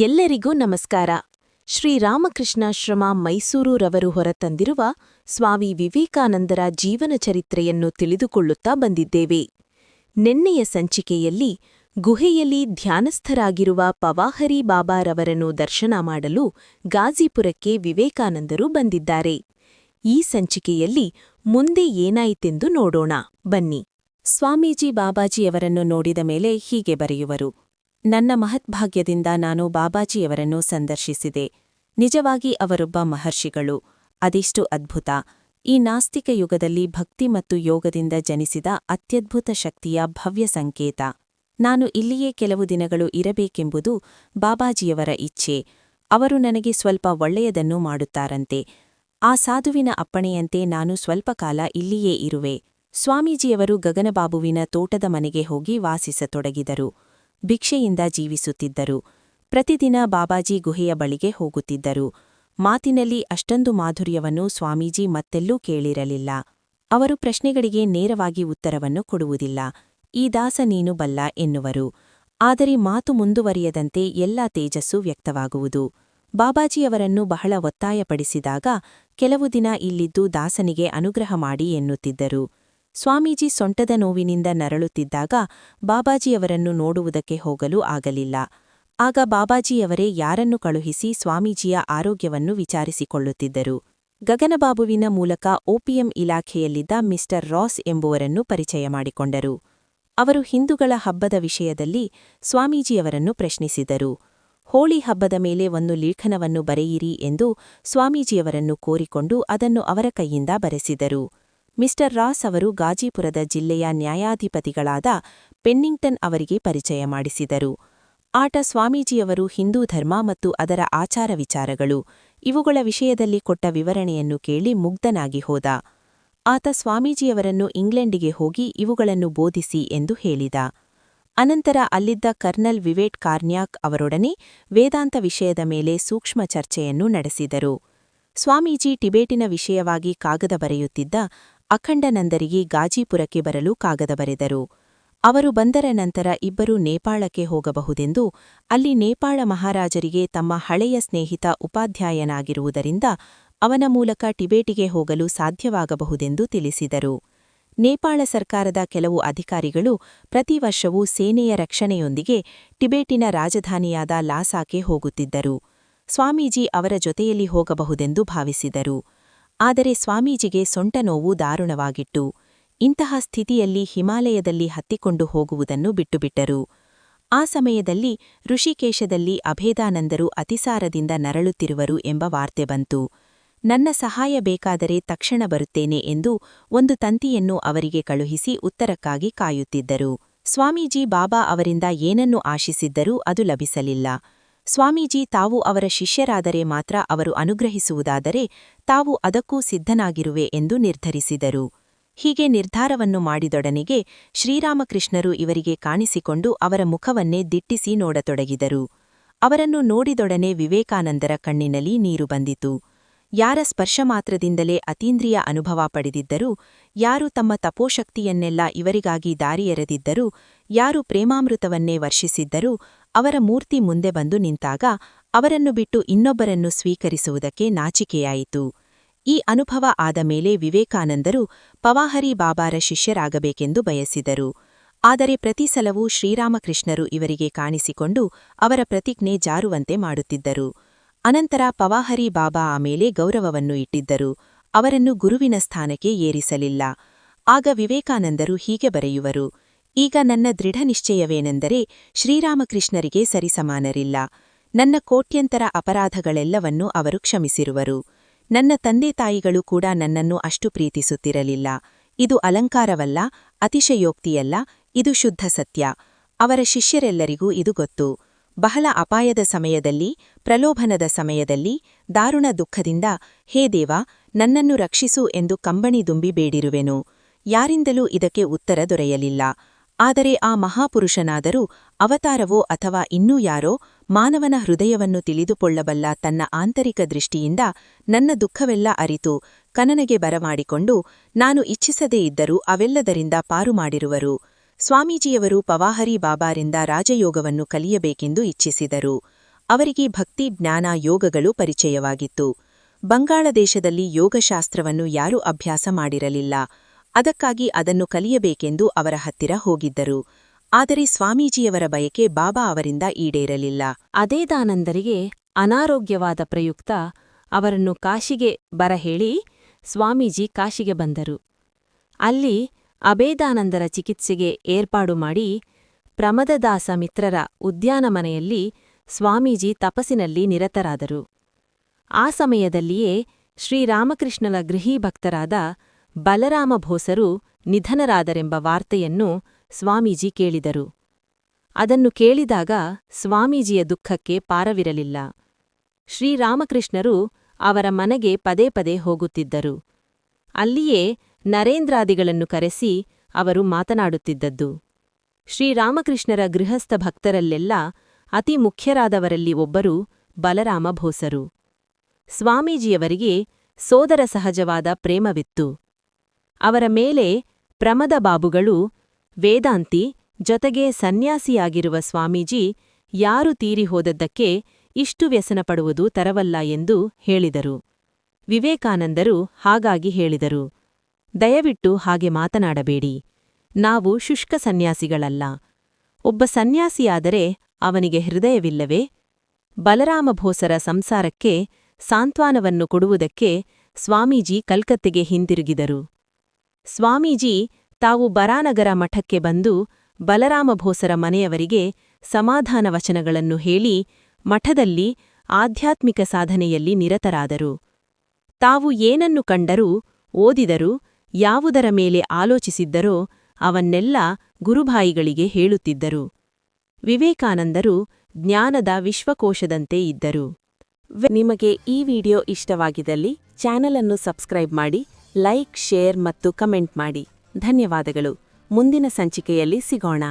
ಎಲ್ಲರಿಗೂ ನಮಸ್ಕಾರ. ಶ್ರೀರಾಮಕೃಷ್ಣಾಶ್ರಮ ಮೈಸೂರುರವರು ಹೊರತಂದಿರುವ ಸ್ವಾಮಿ ವಿವೇಕಾನಂದರ ಜೀವನ ಚರಿತ್ರೆಯನ್ನು ತಿಳಿದುಕೊಳ್ಳುತ್ತಾ ಬಂದಿದ್ದೇವೆ. ನಿನ್ನೆಯ ಸಂಚಿಕೆಯಲ್ಲಿ ಗುಹೆಯಲ್ಲಿ ಧ್ಯಾನಸ್ಥರಾಗಿರುವ ಪವಾಹರಿ ಬಾಬಾರವರನ್ನು ದರ್ಶನ ಮಾಡಲು ಗಾಜಿಪುರಕ್ಕೆ ವಿವೇಕಾನಂದರು ಬಂದಿದ್ದಾರೆ. ಈ ಸಂಚಿಕೆಯಲ್ಲಿ ಮುಂದೆ ಏನಾಯಿತೆಂದು ನೋಡೋಣ. ಬನ್ನಿ. ಸ್ವಾಮೀಜಿ ಬಾಬಾಜಿಯವರನ್ನು ನೋಡಿದ ಮೇಲೆ ಹೀಗೆ ಬರೆಯುವರು. ನನ್ನ ಮಹತ್ಭಾಗ್ಯದಿಂದ ನಾನು ಬಾಬಾಜಿಯವರನ್ನು ಸಂದರ್ಶಿಸಿದೆ. ನಿಜವಾಗಿ ಅವರೊಬ್ಬ ಮಹರ್ಷಿಗಳು. ಅದೆಷ್ಟು ಅದ್ಭುತ. ಈ ನಾಸ್ತಿಕ ಯುಗದಲ್ಲಿ ಭಕ್ತಿ ಮತ್ತು ಯೋಗದಿಂದ ಜನಿಸಿದ ಅತ್ಯದ್ಭುತ ಶಕ್ತಿಯ ಭವ್ಯ ಸಂಕೇತ. ನಾನು ಇಲ್ಲಿಯೇ ಕೆಲವು ದಿನಗಳು ಇರಬೇಕೆಂಬುದು ಬಾಬಾಜಿಯವರ ಇಚ್ಛೆ. ಅವರು ನನಗೆ ಸ್ವಲ್ಪ ಒಳ್ಳೆಯದನ್ನು ಮಾಡುತ್ತಾರಂತೆ. ಆ ಸಾಧುವಿನ ಅಪ್ಪಣೆಯಂತೆ ನಾನು ಸ್ವಲ್ಪ ಕಾಲ ಇಲ್ಲಿಯೇ ಇರುವೆ. ಸ್ವಾಮೀಜಿಯವರು ಗಗನಬಾಬುವಿನ ತೋಟದ ಮನೆಗೆ ಹೋಗಿ ವಾಸಿಸತೊಡಗಿದರು. ಭಿಕ್ಷೆಯಿಂದ ಜೀವಿಸುತ್ತಿದ್ದರು. ಪ್ರತಿದಿನ ಬಾಬಾಜಿ ಗುಹೆಯ ಬಳಿಗೆ ಹೋಗುತ್ತಿದ್ದರು. ಮಾತಿನಲ್ಲಿ ಅಷ್ಟೊಂದು ಮಾಧುರ್ಯವನ್ನು ಸ್ವಾಮೀಜಿ ಮತ್ತೆಲ್ಲೂ ಕೇಳಿರಲಿಲ್ಲ. ಅವರು ಪ್ರಶ್ನೆಗಳಿಗೆ ನೇರವಾಗಿ ಉತ್ತರವನ್ನು ಕೊಡುವುದಿಲ್ಲ. ಈ ದಾಸ ನೀನು ಬಲ್ಲ ಎನ್ನುವರು. ಆದರೆ ಮಾತು ಮುಂದುವರಿಯದಂತೆ ಎಲ್ಲಾ ತೇಜಸ್ಸು ವ್ಯಕ್ತವಾಗುವುದು. ಬಾಬಾಜಿಯವರನ್ನು ಬಹಳ ಒತ್ತಾಯಪಡಿಸಿದಾಗ ಕೆಲವು ದಿನ ಇಲ್ಲಿದ್ದು ದಾಸನಿಗೆ ಅನುಗ್ರಹ ಮಾಡಿ ಎನ್ನುತ್ತಿದ್ದರು. ಸ್ವಾಮೀಜಿ ಸೊಂಟದ ನೋವಿನಿಂದ ನರಳುತ್ತಿದ್ದಾಗ ಬಾಬಾಜಿಯವರನ್ನು ನೋಡುವುದಕ್ಕೆ ಹೋಗಲು ಆಗಲಿಲ್ಲ. ಆಗ ಬಾಬಾಜಿಯವರೇ ಯಾರನ್ನು ಕಳುಹಿಸಿ ಸ್ವಾಮೀಜಿಯ ಆರೋಗ್ಯವನ್ನು ವಿಚಾರಿಸಿಕೊಳ್ಳುತ್ತಿದ್ದರು. ಗಗನಬಾಬುವಿನ ಮೂಲಕ ಓಪಿಎಂ ಇಲಾಖೆಯಲ್ಲಿದ್ದ ಮಿಸ್ಟರ್ ರಾಸ್ ಎಂಬುವರನ್ನು ಪರಿಚಯ ಮಾಡಿಕೊಂಡರು. ಅವರು ಹಿಂದೂಗಳ ಹಬ್ಬದ ವಿಷಯದಲ್ಲಿ ಸ್ವಾಮೀಜಿಯವರನ್ನು ಪ್ರಶ್ನಿಸಿದರು. ಹೋಳಿ ಹಬ್ಬದ ಮೇಲೆ ಒಂದು ಲೇಖನವನ್ನು ಬರೆಯಿರಿ ಎಂದು ಸ್ವಾಮೀಜಿಯವರನ್ನು ಕೋರಿಕೊಂಡು ಅದನ್ನು ಅವರ ಕೈಯಿಂದ ಬರೆಸಿದರು. ಮಿಸ್ಟರ್ ರಾಸ್ ಅವರು ಗಾಜಿಪುರದ ಜಿಲ್ಲೆಯ ನ್ಯಾಯಾಧಿಪತಿಗಳಾದ ಪೆನ್ನಿಂಗ್ಟನ್ ಅವರಿಗೆ ಪರಿಚಯ ಮಾಡಿಸಿದರು. ಆಟ ಸ್ವಾಮೀಜಿಯವರು ಹಿಂದೂ ಧರ್ಮ ಮತ್ತು ಅದರ ಆಚಾರ ವಿಚಾರಗಳು, ಇವುಗಳ ವಿಷಯದಲ್ಲಿ ಕೊಟ್ಟ ವಿವರಣೆಯನ್ನು ಕೇಳಿ ಮುಗ್ಧನಾಗಿ ಹೋದ. ಆತ ಸ್ವಾಮೀಜಿಯವರನ್ನು ಇಂಗ್ಲೆಂಡಿಗೆ ಹೋಗಿ ಇವುಗಳನ್ನು ಬೋಧಿಸಿ ಎಂದು ಹೇಳಿದ. ಅನಂತರ ಅಲ್ಲಿದ್ದ ಕರ್ನಲ್ ವಿವೇಟ್ ಕಾರ್ನ್ಯಾಕ್ ಅವರೊಡನೆ ವೇದಾಂತ ವಿಷಯದ ಮೇಲೆ ಸೂಕ್ಷ್ಮ ಚರ್ಚೆಯನ್ನು ನಡೆಸಿದರು. ಸ್ವಾಮೀಜಿ ಟಿಬೇಟಿನ ವಿಷಯವಾಗಿ ಕಾಗದ ಬರೆಯುತ್ತಿದ್ದ ಅಖಂಡನಂದರಿಗೆ ಗಾಜಿಪುರಕ್ಕೆ ಬರಲು ಕಾಗದ ಬರೆದರು. ಅವರು ಬಂದರ ನಂತರ ಇಬ್ಬರು ನೇಪಾಳಕ್ಕೆ ಹೋಗಬಹುದೆಂದು ಅಲ್ಲಿ ನೇಪಾಳ ಮಹಾರಾಜರಿಗೆ ತಮ್ಮ ಹಳೆಯ ಸ್ನೇಹಿತ ಉಪಾಧ್ಯಾಯನಾಗಿರುವುದರಿಂದ ಅವನ ಮೂಲಕ ಟಿಬೇಟಿಗೆ ಹೋಗಲು ಸಾಧ್ಯವಾಗಬಹುದೆಂದು ತಿಳಿಸಿದರು. ನೇಪಾಳ ಸರ್ಕಾರದ ಕೆಲವು ಅಧಿಕಾರಿಗಳು ಪ್ರತಿ ವರ್ಷವೂ ಸೇನೆಯ ರಕ್ಷಣೆಯೊಂದಿಗೆ ಟಿಬೇಟಿನ ರಾಜಧಾನಿಯಾದ ಲಾಸಾಕ್ಕೆ ಹೋಗುತ್ತಿದ್ದರು. ಸ್ವಾಮೀಜಿ ಅವರ ಜೊತೆಯಲ್ಲಿ ಹೋಗಬಹುದೆಂದು ಭಾವಿಸಿದರು. ಆದರೆ ಸ್ವಾಮೀಜಿಗೆ ಸೊಂಟ ನೋವು ದಾರುಣವಾಗಿಟ್ಟು ಇಂತಹ ಸ್ಥಿತಿಯಲ್ಲಿ ಹಿಮಾಲಯದಲ್ಲಿ ಹತ್ತಿಕೊಂಡು ಹೋಗುವುದನ್ನು ಬಿಟ್ಟುಬಿಟ್ಟರು. ಆ ಸಮಯದಲ್ಲಿ ಋಷಿಕೇಶದಲ್ಲಿ ಅಭೇದಾನಂದರು ಅತಿಸಾರದಿಂದ ನರಳುತ್ತಿರುವರು ಎಂಬ ವಾರ್ತೆ ಬಂತು. ನನ್ನ ಸಹಾಯ ಬೇಕಾದರೆ ತಕ್ಷಣ ಬರುತ್ತೇನೆ ಎಂದು ಒಂದು ತಂತಿಯನ್ನು ಅವರಿಗೆ ಕಳುಹಿಸಿ ಉತ್ತರಕ್ಕಾಗಿ ಕಾಯುತ್ತಿದ್ದರು. ಸ್ವಾಮೀಜಿ ಬಾಬಾ ಅವರಿಂದ ಏನನ್ನು ಆಶಿಸಿದ್ದರೂ ಅದು ಲಭಿಸಲಿಲ್ಲ. ಸ್ವಾಮೀಜಿ ತಾವು ಅವರ ಶಿಷ್ಯರಾದರೆ ಮಾತ್ರ ಅವರು ಅನುಗ್ರಹಿಸುವುದಾದರೆ ತಾವು ಅದಕ್ಕೂ ಸಿದ್ಧನಾಗಿರುವೆ ಎಂದು ನಿರ್ಧರಿಸಿದರು. ಹೀಗೆ ನಿರ್ಧಾರವನ್ನು ಮಾಡಿದೊಡನೆಗೆ ಶ್ರೀರಾಮಕೃಷ್ಣರು ಇವರಿಗೆ ಕಾಣಿಸಿಕೊಂಡು ಅವರ ಮುಖವನ್ನೇ ದಿಟ್ಟಿಸಿ ನೋಡತೊಡಗಿದರು. ಅವರನ್ನು ನೋಡಿದೊಡನೆ ವಿವೇಕಾನಂದರ ಕಣ್ಣಿನಲ್ಲಿ ನೀರು ಬಂದಿತು. ಯಾರ ಸ್ಪರ್ಶ ಮಾತ್ರದಿಂದಲೇ ಅತೀಂದ್ರಿಯ ಅನುಭವ ಪಡೆದಿದ್ದರೂ, ಯಾರು ತಮ್ಮ ತಪೋಶಕ್ತಿಯನ್ನೆಲ್ಲ ಇವರಿಗಾಗಿ ದಾರಿಯೆರೆದಿದ್ದರೂ, ಯಾರು ಪ್ರೇಮಾಮೃತವನ್ನೇ ವರ್ಷಿಸಿದ್ದರೂ ಅವರ ಮೂರ್ತಿ ಮುಂದೆ ಬಂದು ನಿಂತಾಗ ಅವರನ್ನು ಬಿಟ್ಟು ಇನ್ನೊಬ್ಬರನ್ನು ಸ್ವೀಕರಿಸುವುದಕ್ಕೆ ನಾಚಿಕೆಯಾಯಿತು. ಈ ಅನುಭವ ಆದ ಮೇಲೆ ವಿವೇಕಾನಂದರು ಪವಾಹರಿ ಬಾಬಾರ ಶಿಷ್ಯರಾಗಬೇಕೆಂದು ಬಯಸಿದರು. ಆದರೆ ಪ್ರತಿ ಸಲವೂ ಶ್ರೀರಾಮಕೃಷ್ಣರು ಇವರಿಗೆ ಕಾಣಿಸಿಕೊಂಡು ಅವರ ಪ್ರತಿಜ್ಞೆ ಜಾರುವಂತೆ ಮಾಡುತ್ತಿದ್ದರು. ಅನಂತರ ಪವಾಹರಿ ಬಾಬಾ ಆಮೇಲೆ ಗೌರವವನ್ನು ಇಟ್ಟಿದ್ದರು. ಅವರನ್ನು ಗುರುವಿನ ಸ್ಥಾನಕ್ಕೆ ಏರಿಸಲಿಲ್ಲ. ಆಗ ವಿವೇಕಾನಂದರು ಹೀಗೆ ಬರೆಯುವರು. ಈಗ ನನ್ನ ದೃಢ ನಿಶ್ಚಯವೇನೆಂದರೆ ಶ್ರೀರಾಮಕೃಷ್ಣರಿಗೆ ಸರಿಸಮಾನರಿಲ್ಲ. ನನ್ನ ಕೋಟ್ಯಂತರ ಅಪರಾಧಗಳೆಲ್ಲವನ್ನೂ ಅವರು ಕ್ಷಮಿಸಿರುವರು. ನನ್ನ ತಂದೆ ತಾಯಿಗಳು ಕೂಡ ನನ್ನನ್ನು ಅಷ್ಟು ಪ್ರೀತಿಸುತ್ತಿರಲಿಲ್ಲ. ಇದು ಅಲಂಕಾರವಲ್ಲ, ಅತಿಶಯೋಕ್ತಿಯಲ್ಲ, ಇದು ಶುದ್ಧ ಸತ್ಯ. ಅವರ ಶಿಷ್ಯರೆಲ್ಲರಿಗೂ ಇದು ಗೊತ್ತು. ಬಹಳ ಅಪಾಯದ ಸಮಯದಲ್ಲಿ, ಪ್ರಲೋಭನದ ಸಮಯದಲ್ಲಿ, ದಾರುಣ ದುಃಖದಿಂದ, ಹೇ ದೇವ, ನನ್ನನ್ನು ರಕ್ಷಿಸು ಎಂದು ಕಂಬಣಿ ದುಂಬಿ ಬೇಡಿರುವೆನು. ಯಾರಿಂದಲೂ ಇದಕ್ಕೆ ಉತ್ತರ ದೊರೆಯಲಿಲ್ಲ. ಆದರೆ ಆ ಮಹಾಪುರುಷನಾದರೂ ಅವತಾರವೋ ಅಥವಾ ಇನ್ನೂ ಯಾರೋ ಮಾನವನ ಹೃದಯವನ್ನು ತಿಳಿದುಕೊಳ್ಳಬಲ್ಲ ತನ್ನ ಆಂತರಿಕ ದೃಷ್ಟಿಯಿಂದ ನನ್ನ ದುಃಖವೆಲ್ಲ ಅರಿತು ಕನನಗೆ ಬರಮಾಡಿಕೊಂಡು, ನಾನು ಇಚ್ಛಿಸದೇ ಇದ್ದರೂ ಅವೆಲ್ಲದರಿಂದ ಪಾರು ಮಾಡಿರುವರು. ಸ್ವಾಮೀಜಿಯವರು ಪವಾಹರಿ ಬಾಬಾರಿಂದ ರಾಜಯೋಗವನ್ನು ಕಲಿಯಬೇಕೆಂದು ಇಚ್ಛಿಸಿದರು. ಅವರಿಗೆ ಭಕ್ತಿ, ಜ್ಞಾನ, ಯೋಗಗಳು ಪರಿಚಯವಾಗಿತ್ತು. ಬಂಗಾಳದೇಶದಲ್ಲಿ ಯೋಗಶಾಸ್ತ್ರವನ್ನು ಯಾರೂ ಅಭ್ಯಾಸ ಮಾಡಿರಲಿಲ್ಲ. ಅದಕ್ಕಾಗಿ ಅದನ್ನು ಕಲಿಯಬೇಕೆಂದು ಅವರ ಹತ್ತಿರ ಹೋಗಿದ್ದರು. ಆದರೆ ಸ್ವಾಮೀಜಿಯವರ ಬಯಕೆ ಬಾಬಾ ಅವರಿಂದ ಈಡೇರಲಿಲ್ಲ. ಅದೇದಾನಂದರಿಗೆ ಅನಾರೋಗ್ಯವಾದ ಪ್ರಯುಕ್ತ ಅವರನ್ನು ಕಾಶಿಗೆ ಬರಹೇಳಿ ಸ್ವಾಮೀಜಿ ಕಾಶಿಗೆ ಬಂದರು. ಅಲ್ಲಿ ಅಬೇದಾನಂದರ ಚಿಕಿತ್ಸೆಗೆ ಏರ್ಪಾಡು ಮಾಡಿ ಪ್ರಮದದಾಸ ಮಿತ್ರರ ಉದ್ಯಾನಮನೆಯಲ್ಲಿ ಸ್ವಾಮೀಜಿ ತಪಸ್ಸಿನಲ್ಲಿ ನಿರತರಾದರು. ಆ ಸಮಯದಲ್ಲಿಯೇ ಶ್ರೀರಾಮಕೃಷ್ಣನ ಗೃಹೀಭಕ್ತರಾದ ಬಲರಾಮ ಭೋಸರು ನಿಧನರಾದರೆಂಬ ವಾರ್ತೆಯನ್ನು ಸ್ವಾಮೀಜಿ ಕೇಳಿದರು. ಅದನ್ನು ಕೇಳಿದಾಗ ಸ್ವಾಮೀಜಿಯ ದುಃಖಕ್ಕೆ ಪಾರವಿರಲಿಲ್ಲ. ಶ್ರೀರಾಮಕೃಷ್ಣರು ಅವರ ಮನೆಗೆ ಪದೇ ಪದೇ ಹೋಗುತ್ತಿದ್ದರು. ಅಲ್ಲಿಯೇ ನರೇಂದ್ರಾದಿಗಳನ್ನು ಕರೆಸಿ ಅವರು ಮಾತನಾಡುತ್ತಿದ್ದದ್ದು. ಶ್ರೀರಾಮಕೃಷ್ಣರ ಗೃಹಸ್ಥ ಭಕ್ತರಲ್ಲೆಲ್ಲ ಅತಿ ಮುಖ್ಯರಾದವರಲ್ಲಿ ಒಬ್ಬರು ಬಲರಾಮ ಭೋಸರು. ಸ್ವಾಮೀಜಿಯವರಿಗೆ ಸೋದರ ಸಹಜವಾದ ಪ್ರೇಮವಿತ್ತು. ಅವರ ಮೇಲೆ ಪ್ರಮದ ಬಾಬುಗಳು, ವೇದಾಂತಿ ಜೊತೆಗೆ ಸನ್ಯಾಸಿಯಾಗಿರುವ ಸ್ವಾಮೀಜಿ ಯಾರು ತೀರಿ ಹೋದದ್ದಕ್ಕೆ ಇಷ್ಟು ವ್ಯಸನಪಡುವುದು ತರವಲ್ಲ ಎಂದು ಹೇಳಿದರು. ವಿವೇಕಾನಂದರು ಹಾಗಾಗಿ ಹೇಳಿದರು. ದಯವಿಟ್ಟು ಹಾಗೆ ಮಾತನಾಡಬೇಡಿ. ನಾವು ಶುಷ್ಕ ಸನ್ಯಾಸಿಗಳಲ್ಲ. ಒಬ್ಬ ಸನ್ಯಾಸಿಯಾದರೆ ಅವನಿಗೆ ಹೃದಯವಿಲ್ಲವೇ? ಬಲರಾಮ ಭೋಸರ ಸಂಸಾರಕ್ಕೆ ಸಾಂತ್ವನವನ್ನು ಕೊಡುವುದಕ್ಕೆ ಸ್ವಾಮೀಜಿ ಕಲ್ಕತ್ತೆಗೆ ಹಿಂದಿರುಗಿದರು. ಸ್ವಾಮೀಜಿ ತಾವು ಬರಾನಗರ ಮಠಕ್ಕೆ ಬಂದು ಬಲರಾಮ ಭೋಸರ ಮನೆಯವರಿಗೆ ಸಮಾಧಾನ ವಚನಗಳನ್ನು ಹೇಳಿ ಮಠದಲ್ಲಿ ಆಧ್ಯಾತ್ಮಿಕ ಸಾಧನೆಯಲ್ಲಿ ನಿರತರಾದರು. ತಾವು ಏನನ್ನು ಕಂಡರೂ, ಓದಿದರೂ, ಯಾವುದರ ಮೇಲೆ ಆಲೋಚಿಸಿದ್ದರೋ ಅವನ್ನೆಲ್ಲ ಗುರುಭಾಯಿಗಳಿಗೆ ಹೇಳುತ್ತಿದ್ದರು. ವಿವೇಕಾನಂದರು ಜ್ಞಾನದ ವಿಶ್ವಕೋಶದಂತೆ ಇದ್ದರು. ನಿಮಗೆ ಈ ವಿಡಿಯೋ ಇಷ್ಟವಾಗಿದ್ದಲ್ಲಿ ಚಾನೆಲ್ ಸಬ್ಸ್ಕ್ರೈಬ್ ಮಾಡಿ ಲೈಕ್ ಶೇರ್ ಮತ್ತು ಕಮೆಂಟ್ ಮಾಡಿ. ಧನ್ಯವಾದಗಳು. ಮುಂದಿನ ಸಂಚಿಕೆಯಲ್ಲಿ ಸಿಗೋಣ.